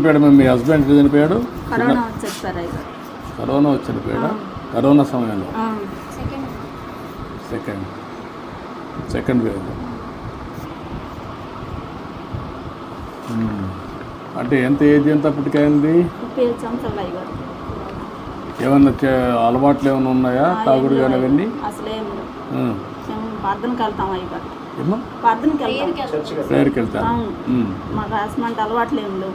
చనిపోయాడు మీ హస్బెండ్ చనిపోయాడు. కరోనా వచ్చేది సార్ కరోనా వచ్చి చనిపోయాడా? కరోనా సమయంలో? సెకండ్ సెకండ్ సెకండ్ వేవ్ అంటే ఎంత ఏజ్ ఎంత అప్పటికైంది? ఏమన్నా అలవాట్లు ఏమైనా ఉన్నాయా? తాగుడు కానీ అవన్నీ? అసలేం వెళ్తాం వెళ్తాం. ప్రేయర్కి వెళ్తాను అవును. ఉమ్. మాకు అసమంటే అలవాట్లు ఏం లేవు.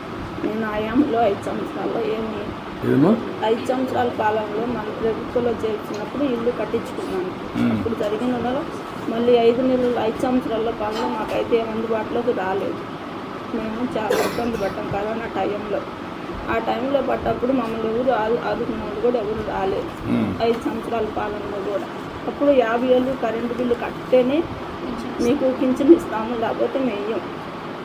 నేను ఆయాంలో ఐదు సంవత్సరాల్లో ఏమి ఐదు సంవత్సరాల కాలంలో మన ప్రభుత్వంలో చేర్చినప్పుడు ఇల్లు కట్టించుకున్నాను. అప్పుడు జరిగిన మళ్ళీ ఐదు నెలలు ఐదు సంవత్సరాల కాలంలో మాకైతే అందుబాటులోకి రాలేదు. మేము చాలా ఇబ్బంది పడ్డాం కరోనా టైంలో. ఆ టైంలో పడ్డప్పుడు మమ్మల్ని ఎవరు ఆదు ఆదుకున్న వాళ్ళు కూడా ఎవరు రాలేదు. ఐదు సంవత్సరాల పాలనలో కూడా. అప్పుడు యాభై ఏళ్ళు కరెంటు బిల్లు కట్టేనే మీకు పింఛన్ ఇస్తాము లేకపోతే మేయం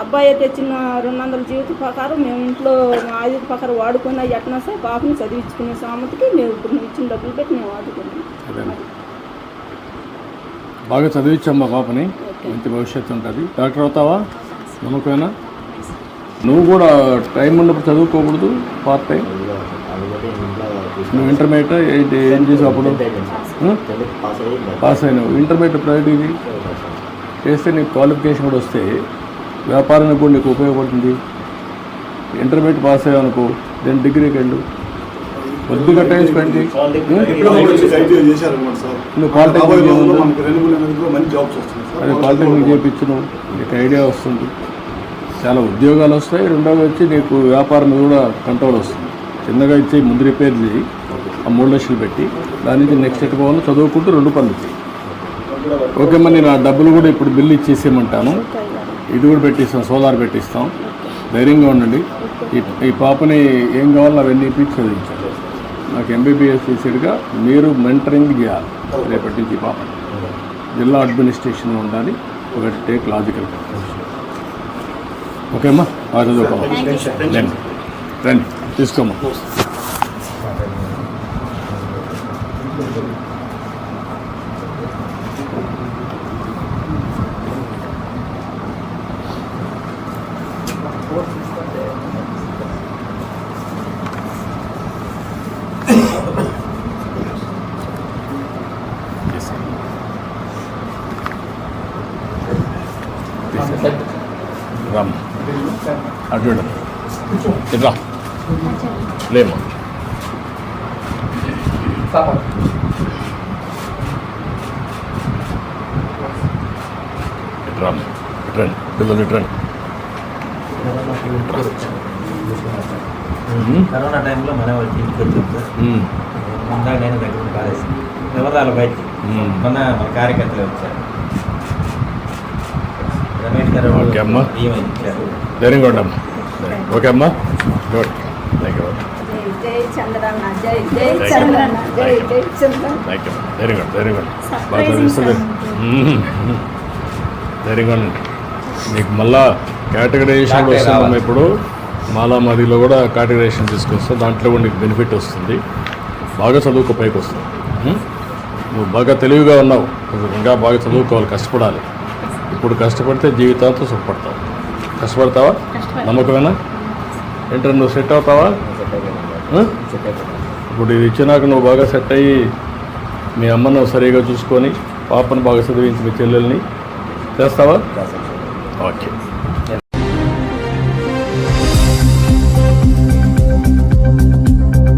అబ్బాయి తెచ్చిన రెండు వందల జీవిత ప్రకారం మేము ఇంట్లో మా ఆయుధ ప్రకారం వాడుకొని అవి ఎట్లా సార్ పాపని చదివించుకునే సామతికి మేము ఇప్పుడు నువ్వు ఇచ్చిన డబ్బులు పెట్టి మేము వాడుకున్నాం బాగా చదివించమ్మా పాపని మంచి భవిష్యత్తు ఉంటుంది. డాక్టర్ అవుతావా? నమ్మకమేనా? నువ్వు కూడా టైం ఉన్నప్పుడు చదువుకోకూడదు పార్ట్ టైం నువ్వు ఇంటర్మీడియట్ ఏంటి ఏం చేసావు అప్పుడు? పాస్ అయినావు. ఇంటర్మీడియట్ ప్రైవేట్ ఇది? చేస్తే నీకు క్వాలిఫికేషన్ కూడా వస్తే వ్యాపారానికి కూడా నీకు ఉపయోగపడుతుంది. ఇంటర్మీడియట్ పాస్ అయ్యావు అనుకో దెన్ డిగ్రీకి వెళ్ళు కొద్దిగా టైం స్పెండ్ చేయి. నువ్వు పాలిటెక్నిక్ అదే పాలిటెక్నిక్ చేయించను నీకు ఐడియా వస్తుంది. చాలా ఉద్యోగాలు వస్తాయి. రెండోది వచ్చి నీకు వ్యాపారం కూడా కంట్రోల్ వస్తుంది. చిన్నగా ఇచ్చి ముందు రిపేర్ చేయి. ఆ మూడు లక్షలు పెట్టి. దాని నుంచి నెక్స్ట్ ఎటు పోవాలో చదువుకుంటూ రెండు పనులు చేయి. ఓకే మరి నేను ఆ డబ్బులు కూడా ఇప్పుడు బిల్లు ఇచ్చేసేయమంటాను. ఇది కూడా పెట్టిస్తాం సోలార్ పెట్టిస్తాం. ధైర్యంగా ఉండండి. ఈ ఈ పాపని ఏం కావాలో అవన్నీ ఇప్పించి చదివించాలి నాకు ఎంబీబీఎస్ చేసేట్టుగా మీరు మెంటరింగ్ చేయాలి. రేపటి నుంచి ఈ పాపని. జిల్లా అడ్మినిస్ట్రేషన్ ఉండాలి. ఒకటి టేక్ లాజికల్ ఓకే అమ్మా? బాగా చదువుకోవాలి రండి. రండి. తీసుకోమ్మా. రామ్ అటు చూడు. ఇటు రా లేమ్మా ఇటు రామ్ ఇటు రండి పిల్లలు కరోనా టైంలో మన ఇంటికి వచ్చాం సార్. ఉమ్, ఇందాక నేను దగ్గర కాలేసి ఎవరు బయటికి? ఉమ్. మొన్న మన కార్యకర్తలు వచ్చారు. ఓకే అమ్మా. ఇచ్చారు ధైర్యంగా ఉండమ్మా ఓకే అమ్మా. గుడ్. Thank you thank. బాగా చదివిస్తుంది sound. ధైర్యంగా ఉండండి మీకు మళ్ళా కేటగరైజేషన్ రావాలి. ఇప్పుడు. మాలా మదిలో కూడా కేటగరైజేషన్ తీసుకొస్తాం. దాంట్లో కూడా నీకు బెనిఫిట్ వస్తుంది. బాగా చదువుకో పైకి వస్తుంది? నువ్వు బాగా తెలివిగా ఉన్నావు. ఇంకా బాగా చదువుకోవాలి. కష్టపడాలి. ఇప్పుడు కష్టపడితే జీవితాంతం సుఖపడతావు. కష్టపడతావా? నమ్మకమేనా? ఏంటంటే నువ్వు సెట్ అవుతావా? ఇప్పుడు ఇది ఇచ్చినాక నువ్వు బాగా సెట్ అయ్యి మీ అమ్మను సరిగా చూసుకొని పాపను బాగా చదివించి మీ చెల్లెల్ని. చేస్తావా? ఓకే.